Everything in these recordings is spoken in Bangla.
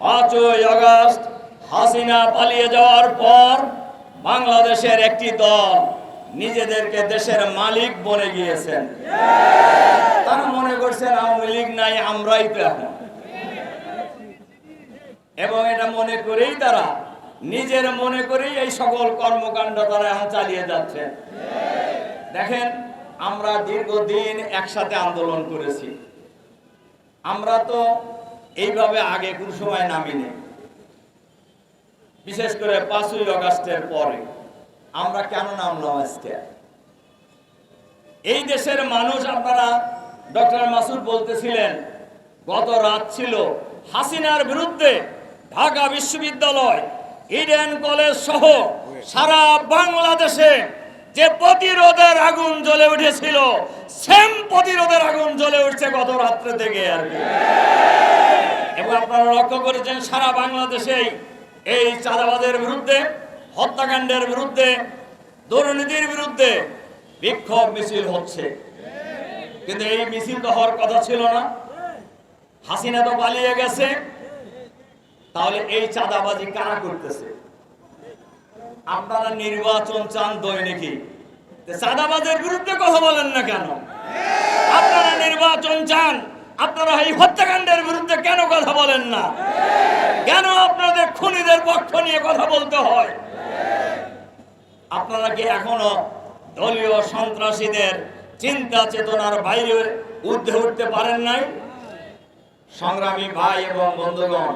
পাঁচই আগস্ট হাসিনা পালিয়ে যাওয়ার পর বাংলাদেশের একটি দল নিজেদেরকে দেশের মালিক বনে গিয়েছেন। তারা মনে করছেন আওয়ামী লীগ নাই, আমরাই তো এখন। এবং এটা মনে করেই তারা, নিজের মনে করেই এই সকল কর্মকাণ্ড তারা এখন চালিয়ে যাচ্ছে। দেখেন, আমরা দীর্ঘদিন একসাথে আন্দোলন করেছি। আমরা তো এইভাবে আগে কোন সময় নামিনি। বিশেষ করে পাঁচই আগস্টের পরে। আমরা কেন নামলাম আজকে? এই দেশের মানুষ আপনারা ডক্টর মাসুদ বলতেছিলেন, গত রাত ছিল হাসিনার বিরুদ্ধে ঢাকা বিশ্ববিদ্যালয়, ইডেন কলেজ সহ সারা বাংলাদেশে যে প্রতিরোধের আগুন জ্বলে উঠেছিল, সেম প্রতিরোধের আগুন জ্বলে উঠছে গত রাত্রে থেকে আর কি। এবং আপনারা লক্ষ্য করেছেন, সারা বাংলাদেশেই এই চাঁদাবাদের বিরুদ্ধে, হত্যাকাণ্ডের বিরুদ্ধে, দুর্নীতির বিরুদ্ধে বিক্ষোভ মিছিল হচ্ছে। কিন্তু এই মিছিল তো হওয়ার কথা ছিল না। হাসিনা তো পালিয়ে গেছে। তাহলে এই চাঁদাবাজি কারা করতেছে? আপনারা নির্বাচন চান দৈনিকই। চাঁদাবাজের বিরুদ্ধে কথা বলেন না কেন? আপনারা নির্বাচন চান, আপনারা এই হত্যাকাণ্ডের বিরুদ্ধে কেন কথা বলেন না? কেন আপনাদের খুনিদের পক্ষ নিয়ে কথা বলতে হয়? আপনারা কি এখনও দলীয় সন্ত্রাসীদের চিন্তা চেতনার বাইরে ঊর্ধ্বে উঠতে পারেন নাই? সংগ্রামী ভাই এবং বন্ধুগণ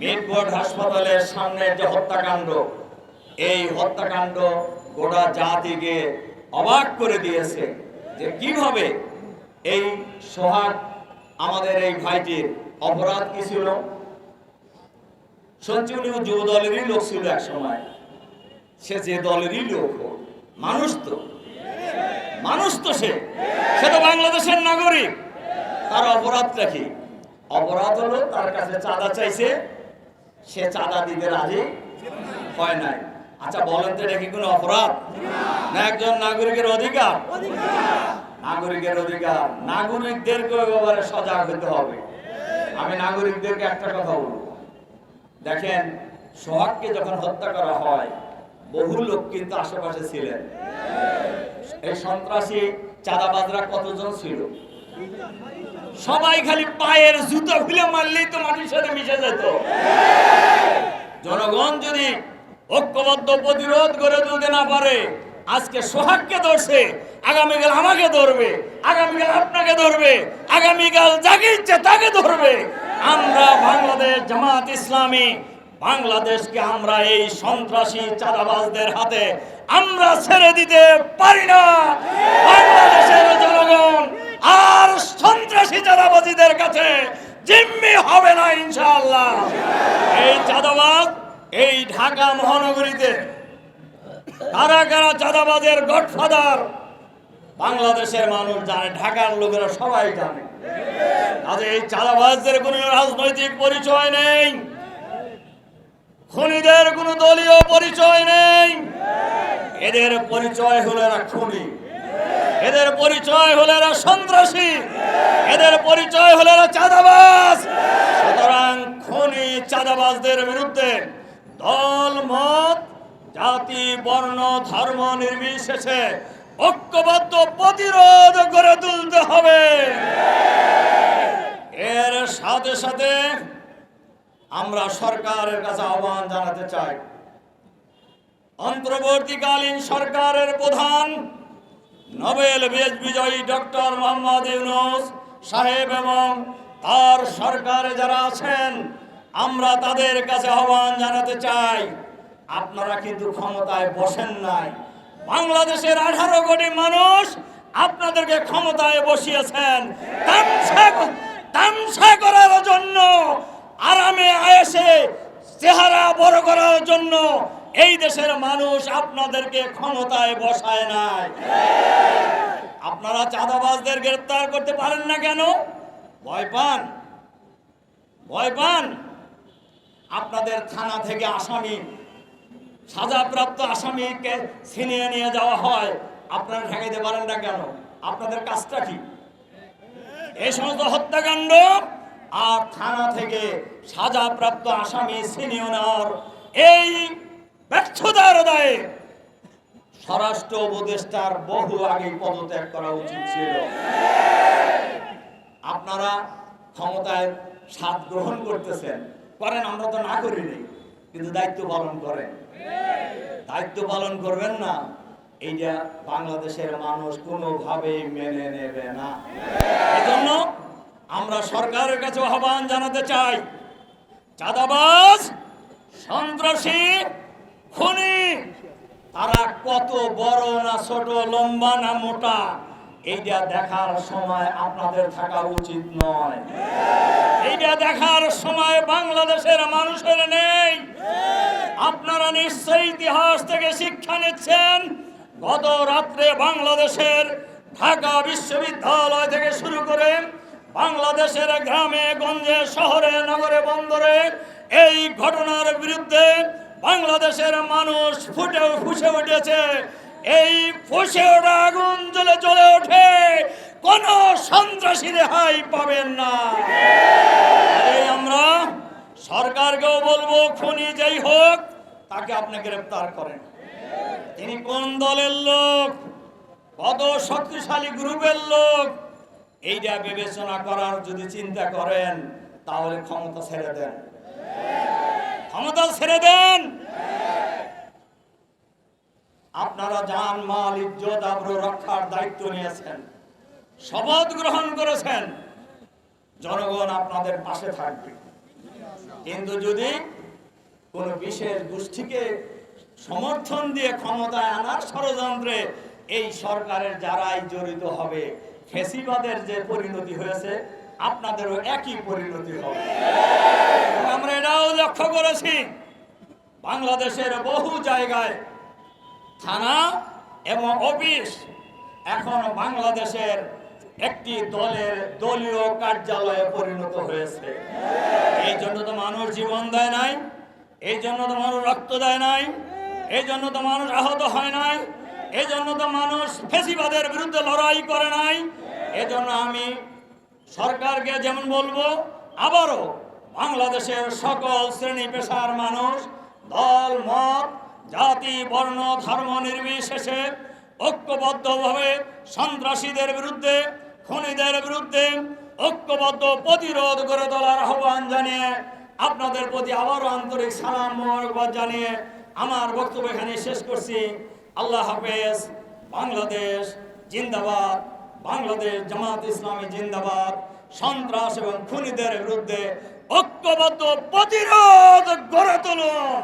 মিটবোর্ড হাসপাতালের সামনে যে হত্যাকাণ্ড, এই হত্যাকাণ্ড গোটা জাতিকে অবাক করে দিয়েছে যে কীভাবে এই সোহাগ আমাদের এই ভাইটির অপরাধ কি ছিল? সঞ্জীবনী যুব দলেরই লোক ছিল এক সময়। সে যে দলেরই লোক মানুষ তো। মানুষ তো সে। সে তো বাংলাদেশের নাগরিক। তার অপরাধটা কি? অপরাধ হলো তার কাছে চাঁদা চাইছে সে চাঁদা দিতে রাজি হয় নাই। আচ্ছা বলেন তো এটা কি কোনো অপরাধ? না একজন নাগরিকের অধিকার? নাগরিকের অধিকার। নাগরিকদেরকে এবারে সজাগ হতে হবে। আমি নাগরিকদেরকে একটা কথা বলব। দেখেন, সোহাগকে যখন হত্যা করা হয়, বহু লোক কিন্তু আশেপাশে ছিলেন। এই সন্ত্রাসী চাঁদাবাজরা কতজন ছিল? সবাই খালি পায়ের জুতো খুলে মারলেই তো মাটির সাথে মিশে যেত। জনগণ যদি ঐক্যবদ্ধ প্রতিরোধ করে তুলতে না পারে, আজকে সোহাগকে ধরছে, আগামীকাল আমাকে ধরবে, আগামীকাল আপনাকে ধরবে, আগামীকাল যাকে ইচ্ছে তাকে ধরবে। আমরা বাংলাদেশ জামাত ইসলামী, বাংলাদেশকে আমরা এই সন্ত্রাসী চাঁদাবাজদের হাতে আমরা ছেড়ে দিতে পারি না। বাংলাদেশের জনগণ আর সন্ত্রাসী চাঁদাবাজীদের কাছে জিম্মি হবে না ইনশাআল্লাহ। এই চাঁদাবাজ এই ঢাকা মহানগরীতে কারা কারা চাঁদাবাজের গডফাদার, বাংলাদেশের মানুষ জানে, ঢাকার লোকেরা সবাই জানে। তাদের এই চাঁদাবাজদের কোনো রাজনৈতিক পরিচয় নেই, খুনিদের কোনো দলীয় পরিচয় নেই। এদের পরিচয় হলো এরা খুনি। এদের পরিচয় হলো এরা সন্ত্রাসী। এদের পরিচয় হলো এরা চাঁদাবাজ। সুতরাং খুনি চাঁদাবাজদের বিরুদ্ধে দল, মত, জাতি, বর্ণ, ধর্ম নির্বিশেষে ঐক্যবদ্ধ প্রতিরোধ গড়ে তুলতে হবে। এর সাথে সাথে আমরা সরকারের কাছে আহ্বান জানাতে চাই। অন্তর্বর্তীকালীন সরকারের প্রধান নোবেল বিজয়ী ডক্টর মোহাম্মদ ইউনুস সাহেব এবং তার সরকারে যারা আছেন, আমরা তাদের কাছে আহ্বান জানাতে চাই, আপনারা কিন্তু ক্ষমতায় বসেন নাই। বাংলাদেশের আঠারো কোটি মানুষ আপনাদেরকে ক্ষমতায় বসিয়েছেন। তামসা করার জন্য আরামে আয়েসে চেহারা বড় করার জন্য এই দেশের মানুষ আপনাদেরকে ক্ষমতায় বসায় নাই। আপনারা চাঁদাবাজদের গ্রেফতার করতে পারেন না কেন? ভয় পান? ভয় পান? আপনাদের থানা থেকে আসামি, সাজাপ্রাপ্ত আসামিকে ছিনিয়ে নিয়ে যাওয়া হয়। আপনারা ঠেকাইতে পারেন না কেন? আপনাদের কাজটা কি? এই সমস্ত হত্যাকাণ্ড আর থানা থেকে সাজাপ্রাপ্ত আসামি নেওয়ার এই ব্যর্থতার দায়ে স্বরাষ্ট্র উপদেষ্টার বহু আগে পদত্যাগ করা উচিত ছিল। আপনারা ক্ষমতায় স্বাদ গ্রহণ করতেছেন। করেন, আমরা তো না করিনি কিন্তু দায়িত্ব পালন করেন। দায়িত্ব পালন করবেন না, এইটা বাংলাদেশের মানুষ কোনোভাবেই মেনে নেবে না। এজন্য আমরা সরকারের কাছে আহ্বান জানাতে চাই। চাঁদাবাজ, সন্ত্রাসী, খুনি, তারা কত বড় না ছোট, লম্বা না মোটা, এইটা দেখার সময় আপনাদের থাকা উচিত নয়। এইটা দেখার সময় বাংলাদেশের মানুষের নেই। আপনারা নিশ্চয়ই ইতিহাস থেকে শিক্ষা নিচ্ছেন। গত রাত্রে বাংলাদেশের ঢাকা বিশ্ববিদ্যালয় থেকে শুরু করে বাংলাদেশের গ্রামে, গঞ্জে, শহরে, নগরে, বন্দরে এই ঘটনার বিরুদ্ধে বাংলাদেশের মানুষ ফুটে ফুসে উঠেছে। এই ফুসে ওঠা আগুন জ্বলে জ্বলে ওঠে। কোন সন্ত্রাসী রেহাই পাবেন না। আমরা সরকারকেও বলব, খুনি যেই হোক, তাকে আপনি গ্রেপ্তার করেন। তিনি কোন দলের লোক? কত শক্তিশালী গ্রুপের লোক? এইটা বিবেচনা করার যদি চিন্তা করেন, তাহলে ক্ষমতা ছেড়ে দেন। ক্ষমতা ছেড়ে দেন! আপনারা জান মাল, ইজ্জত আবরু রক্ষার দায়িত্ব নিয়েছেন। শপথ গ্রহণ করেছেন। জনগণ আপনাদের পাশে থাকবে। কিন্তু যদি কোন বিশেষ গোষ্ঠীকে সমর্থন দিয়ে ক্ষমতায় আনার ষড়যন্ত্রে এই সরকারের যারাই জড়িত হবে ফেসিবাদের যে পরিণতি হয়েছে, আপনাদেরও একই পরিণতি হবে। আমরা এটাও লক্ষ্য করেছি, বাংলাদেশের বহু জায়গায় থানা এবং অফিস এখন বাংলাদেশের একটি দলের দলীয় কার্যালয়ে পরিণত হয়েছে। এই জন্য তো মানুষ জীবন দেয় নাই, এই জন্য তো মানুষ রক্ত দেয় নাই, এই জন্য তো মানুষ আহত হয় নাই এই জন্য তো মানুষ ফেসিবাদের বিরুদ্ধে লড়াই করে নাই। এজন্য আমি সরকারকে যেমন বলব, আবারও বাংলাদেশের সকল শ্রেণি পেশার মানুষ, দল, মত, জাতি, বর্ণ, ধর্ম নির্বিশেষে ঐক্যবদ্ধভাবে সন্ত্রাসীদের বিরুদ্ধে, খুনিদের বিরুদ্ধে ঐক্যবদ্ধ প্রতিরোধ করে তোলার আহ্বান জানিয়ে আপনাদের প্রতি আবারও আন্তরিক সালাম জানিয়ে আমার বক্তব্য এখানে শেষ করছি। আল্লাহ হাফেজ, বাংলাদেশ জিন্দাবাদ, বাংলাদেশ জামাত ইসলামী জিন্দাবাদ। সন্ত্রাস এবং খুনিদের বিরুদ্ধে ঐক্যবদ্ধ প্রতিরোধ গড়ে তুলুন।